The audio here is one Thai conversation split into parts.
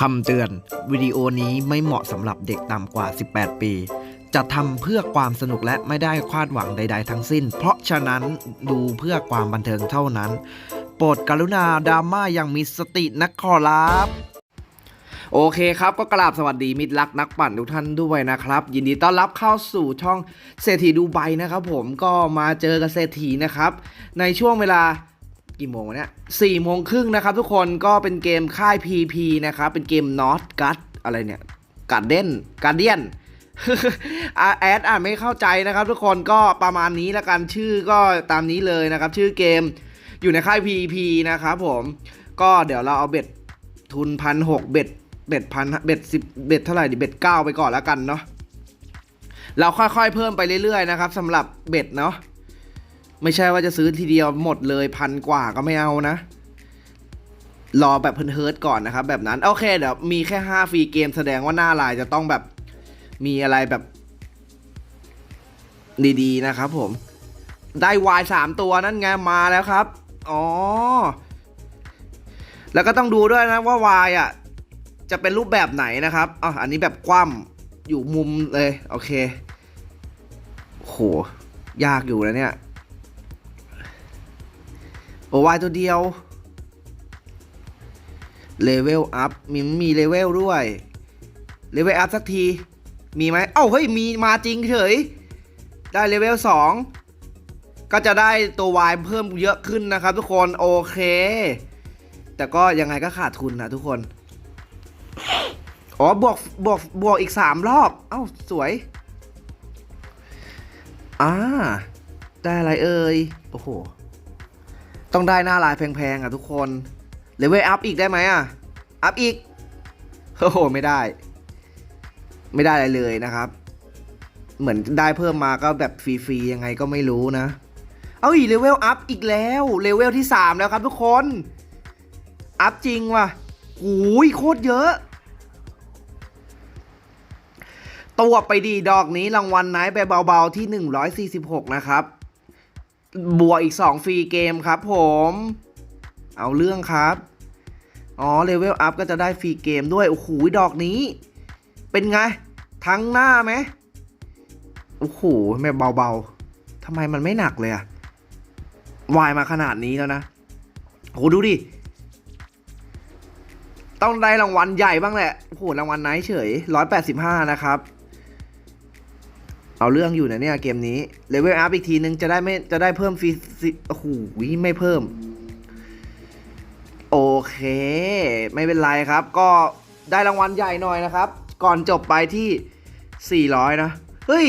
คำเตือน วิดีโอนี้ไม่เหมาะสำหรับเด็กต่ำกว่า 18 ปี จะทำเพื่อความสนุกและไม่ได้คาดหวังใด ๆ ทั้งสิ้น เพราะฉะนั้นดูเพื่อความบันเทิงเท่านั้น โปรดกรุณาดราม่าอย่างมีสตินะขอรับ โอเคครับ ก็กราบสวัสดีมิตรรักนักปั่นทุกท่านด้วยนะครับ ยินดีต้อนรับเข้าสู่ช่องเศรษฐีดูไบนะครับผมก็มาเจอกับเศรษฐีนะครับ ในช่วงเวลากี่โมงวะเนี่ยสี่โมงครึ่งนะครับทุกคนก็เป็นเกมค่าย PP นะครับ เป็นเกม Not God อะไรเนี่ยการเด้นการเดียนแอดอ่านไม่เข้าใจนะครับทุกคนก็ประมาณนี้แล้วกันชื่อก็ตามนี้เลยนะครับ ชื่อเกมอยู่ในค่าย PP นะครับผมก็เดี๋ยวเราเอาเบ็ดทุนพันหกเบ็ด เบ็ดพันเบ็ดสิบเบ็ดเท่าไหร่ดิเบ็ดเก้าไปก่อนแล้วกันเนาะเราค่อยๆเพิ่มไปเรื่อยๆนะครับสำหรับเบ็ดเนาะไม่ใช่ว่าจะซื้อทีเดียวหมดเลยพันกว่าก็ไม่เอานะ รอแบบเพิ่นเฮิร์ตก่อนนะครับแบบนั้น โอเคเดี๋ยวมีแค่ 5 ฟรีเกมแสดงว่าหน้าลายจะต้องแบบมีอะไรแบบ ดีๆนะครับผม ได้วายสามตัวนั่นไงมาแล้วครับ อ๋อ แล้วก็ต้องดูด้วยนะว่าวายอะ จะเป็นรูปแบบไหนนะครับอ๋ออันนี้แบบคว่ำอยู่มุมเลย โอเคโหยากอยู่นะเนี่ยโอวายตัวเดียวเลเวลอัพมีมีเลเวลด้วยเลเวลอัพสักที มีไหมเอ้าเฮ้ย มีมาจริงเฉย ได้เลเวล2ก็จะได้ตัววายเพิ่มเยอะขึ้นนะครับทุกคน โอเค แต่ก็ยังไงก็ขาดทุนนะทุกคน อ๋อบวกบวกบวกอีก3รอบ เอ้า สวย อ่า ได้อะไรเอ่ย โอ้โห ต้องได้หน้าลายแพงๆ อะทุกคนเลเวลอัพอีกได้ไหมอะ อัพอีก โอ้โห ไม่ได้ ไม่ได้อะไรเลยนะครับ เหมือนได้เพิ่มมาก็แบบฟรีๆ ยังไงก็ไม่รู้นะ เอาอีกเลเวลอัพอีกแล้ว เลเวลที่ 3 แล้วครับทุกคน อัพจริงว่ะโอ้ยโคตรเยอะ ตัวไปดีดอกนี้รางวัลไนท์ไปเบาๆที่ 146 นะครับ บวกอีก 2 ฟรีเกมครับผม เอาเรื่องครับ อ๋อเลเวลอัพก็จะได้ฟรีเกมด้วย โอ้โหดอกนี้ เป็นไง ทั้งหน้าไหมโอ้โหแม่เบาๆทำไมมันไม่หนักเลยอะวายมาขนาดนี้แล้วนะโหดูดิ ต้องได้รางวัลใหญ่บ้างแหละโอ้โหรางวัลไหนเฉย 185 นะครับ เอาเรื่องอยู่นะเนี่ยเกมนี้เลเวลอัพอีกทีนึงจะได้ไม่จะได้เพิ่มฟีสิโอ้โหไม่เพิ่ม โอเค ไม่เป็นไรครับ ก็ได้รางวัลใหญ่หน่อยนะครับ ก่อนจบไปที่ 400 นะ เฮ้ย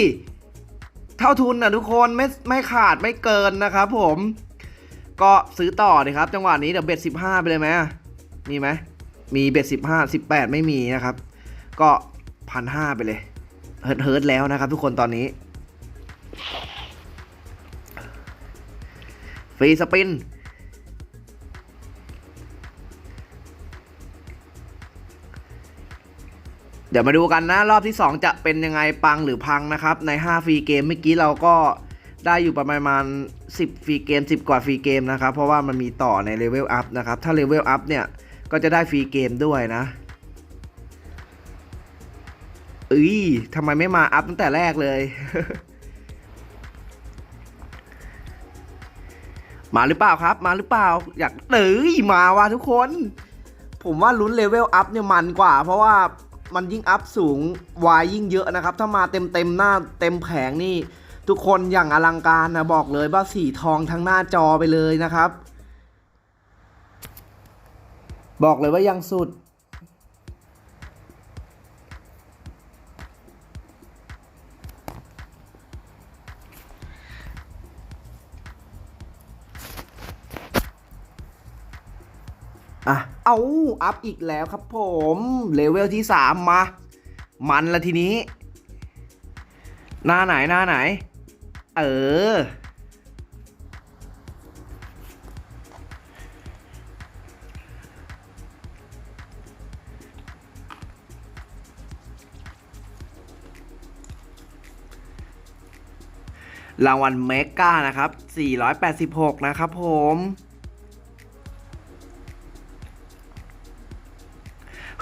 เท่าทุนนะทุกคนไม่ไม่ขาดไม่เกินนะครับผม ก็ซื้อต่อเลยครับ จังหวะนี้เดี๋ยวเบ็ด15 ไปเลยไหมมีไหมมีเบ็ด15 18 ไม่มีนะครับ ก็พันห้าไปเลย เฮิร์ทเฮิร์ทแล้วนะครับ ทุกคนตอนนี้ฟรีสปินเดี๋ยวมาดูกันนะ รอบที่ 2 จะเป็นยังไงปังหรือพังนะครับ ใน 5 ฟรีเกมเมื่อกี้เราก็ได้อยู่ประมาณ 10 ฟรีเกม 10 กว่าฟรีเกมนะครับ เพราะว่ามันมีต่อในเลเวลอัพนะครับ ถ้าเลเวลอัพเนี่ย ก็จะได้ฟรีเกมด้วยนะ เอ้ยทำไมไม่มาอัพตั้งแต่แรกเลย มาหรือเปล่าครับ มาหรือเปล่า อยากเอ้ยมาว่ะทุกคน ผมว่าลุ้นเลเวลอัพเนี่ยมันกว่า เพราะว่ามันยิ่งอัพสูงวายยิ่งเยอะนะครับ ถ้ามาเต็มเต็มหน้าเต็มแผงนี่ ทุกคนอย่างอลังการนะบอกเลยว่าสีทองทั้งหน้าจอไปเลยนะครับ บอกเลยว่ายังสุด เอาอัพอีกแล้วครับผม เลเวลที่สามมา มันละทีนี้ หน้าไหนหน้าไหน เออ รางวัลเมกานะครับ 486 นะครับผม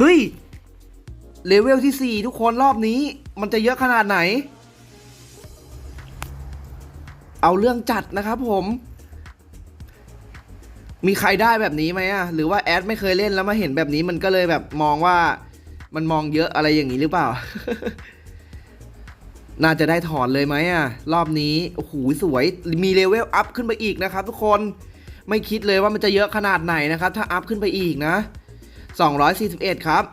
ฮ้ย เลเวลที่ 4 ทุกคนรอบนี้ มันจะเยอะขนาดไหน เอาเรื่องจัดนะครับผม มีใครได้แบบนี้ไหมอะหรือว่าแอดไม่เคยเล่นแล้วมาเห็นแบบนี้มันก็เลยแบบมองว่ามันมองเยอะอะไรอย่างนี้หรือเปล่า น่าจะได้ถอนเลยไหมอะรอบนี้ โอ้โห สวย มีเลเวลอัพขึ้นไปอีกนะครับทุกคน ไม่คิดเลยว่ามันจะเยอะขนาดไหนนะครับ ถ้าอัพขึ้นไปอีกนะ 241 ครับ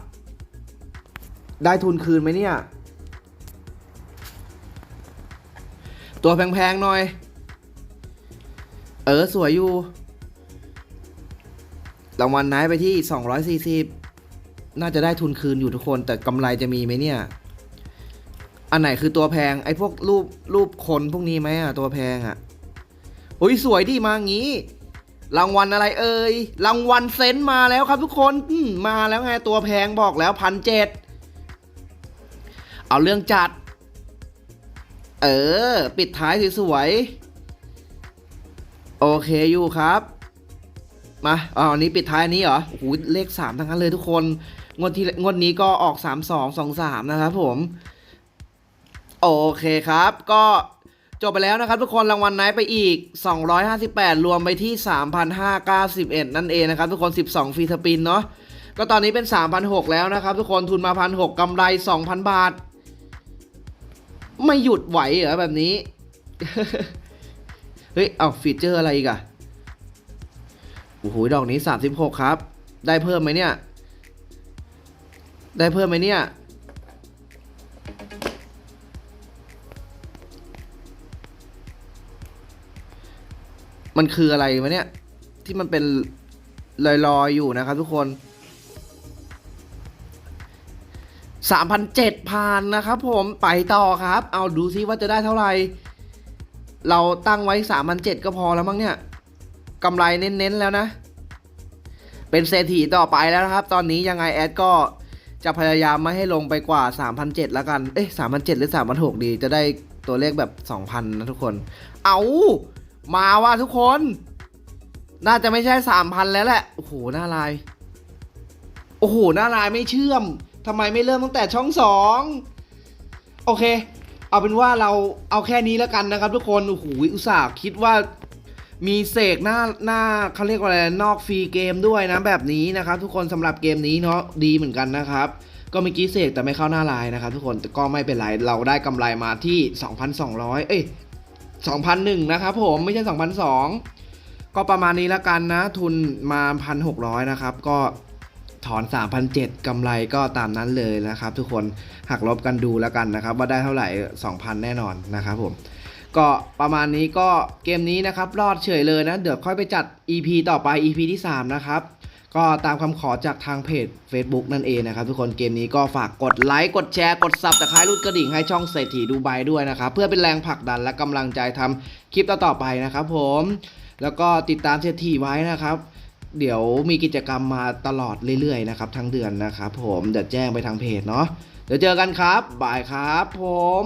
ได้ทุนคืนไหมเนี่ย ตัวแพงๆหน่อย เออ สวยอยู่ รางวัลนท์ไปที่ 240 น่าจะได้ทุนคืนอยู่ทุกคน แต่กำไรจะมีไหมเนี่ย อันไหนคือตัวแพง ไอ้พวกรูปรูปคนพวกนี้ไหมอะตัวแพงอะโอ้ยสวยดีมางี้ รางวัลอะไรเอ่ย รางวัลเซนต์มาแล้วครับทุกคนมมาแล้วไงตัวแพงบอกแล้วพันเจ็ดเอาเรื่องจัด เออ ปิดท้ายสวยๆ โอเคอยู่ครับ มาอ๋อันนี้ปิดท้ายนนี้เหรอโอ้โหเลขสามทั้งนั้นเลยทุกคน งวดที่งวดนี้ก็ออกสามสองสองสามนะครับผม โอเคครับก็ จบไปแล้วนะครับทุกคนรางวัลไนท์ไปอีก 258 รวมไปที่ 3,591 นั่นเองนะครับทุกคน 12 ฟรีสปินเนาะก็ตอนนี้เป็น 3,600 แล้วนะครับทุกคนทุนมา 1,600กำไร 2,000 บาท ไม่หยุดไหวเหรอแบบนี้ เฮ้ย เอาฟีเจอร์อะไรอีกอะโอ้โหดอกนี้ 36 ครับ ได้เพิ่มไหมเนี่ย ได้เพิ่มไหมเนี่ย มันคืออะไรวะเนี่ย ที่มันเป็นลอยๆอยู่นะครับทุกคนสามพันเจ็ดพันนะครับผมไปต่อครับ เอาดูซิว่าจะได้เท่าไหร่ เราตั้งไว้สามพันเจ็ดก็พอแล้วมั้งเนี่ยกำไรเน้นๆแล้วนะ เป็นเศรษฐีต่อไปแล้วนะครับ ตอนนี้ยังไงแอดก็จะพยายามไม่ให้ลงไปกว่า 3,007แล้วกัน เอ๊ะ3,007หรือ3,006ดี จะได้ตัวเลขแบบ 2,000 นะทุกคน เอา มาว่าทุกคน น่าจะไม่ใช่3,000แล้วแหละ โอ้โห หน้าลาย โอ้โห หน้าลายไม่เชื่อม ทำไมไม่เริ่มตั้งแต่ช่องสอง โอเค เอาเป็นว่าเราเอาแค่นี้แล้วกันนะครับทุกคน โอ้โห อุตส่าห์คิดว่ามีเสกหน้าหน้าเขาเรียกว่าอะไร นอกฟรีเกมด้วยนะแบบนี้นะครับ ทุกคนสำหรับเกมนี้เนาะดีเหมือนกันนะครับก็เมื่อกี้เสกแต่ไม่เข้าหน้าลน์นะครับทุกคนแต่ก็ไม่เป็นไร เราได้กำไรมาที่ 2,200 เอ้ย 2,001 นะครับผมไม่ใช่2,200ก็ประมาณนี้แล้วกันนะ ทุนมา 1,600 นะครับ ก็ถอน 3,007กำไรก็ตามนั้นเลยนะครับ ทุกคนหักลบกันดูแล้วกันนะครับ ว่าได้เท่าไหร่ 2,000 แน่นอนนะครับผมก็ประมาณนี้ก็เกมนี้นะครับ รอดเฉยเลยนะ เดี๋ยวค่อยไปจัด EP ต่อไป EP ที่ 3 นะครับ ก็ตามคำขอจากทางเพจ Facebook นั่นเองนะครับ ทุกคนเกมนี้ก็ฝากกดไลค์กดแชร์กดซับตะไคร้รุดกระดิ่งให้ช่องเศรษฐีดูไบด้วยนะครับ เพื่อเป็นแรงผลักดันและกำลังใจทำคลิปต่อๆไปนะครับผม แล้วก็ติดตามเศรษฐีไว้นะครับ เดี๋ยวมีกิจกรรมมาตลอดเรื่อยๆนะครับทั้งเดือนนะครับผมเดี๋ยวแจ้งไปทางเพจเนาะเดี๋ยวเจอกันครับบายครับผม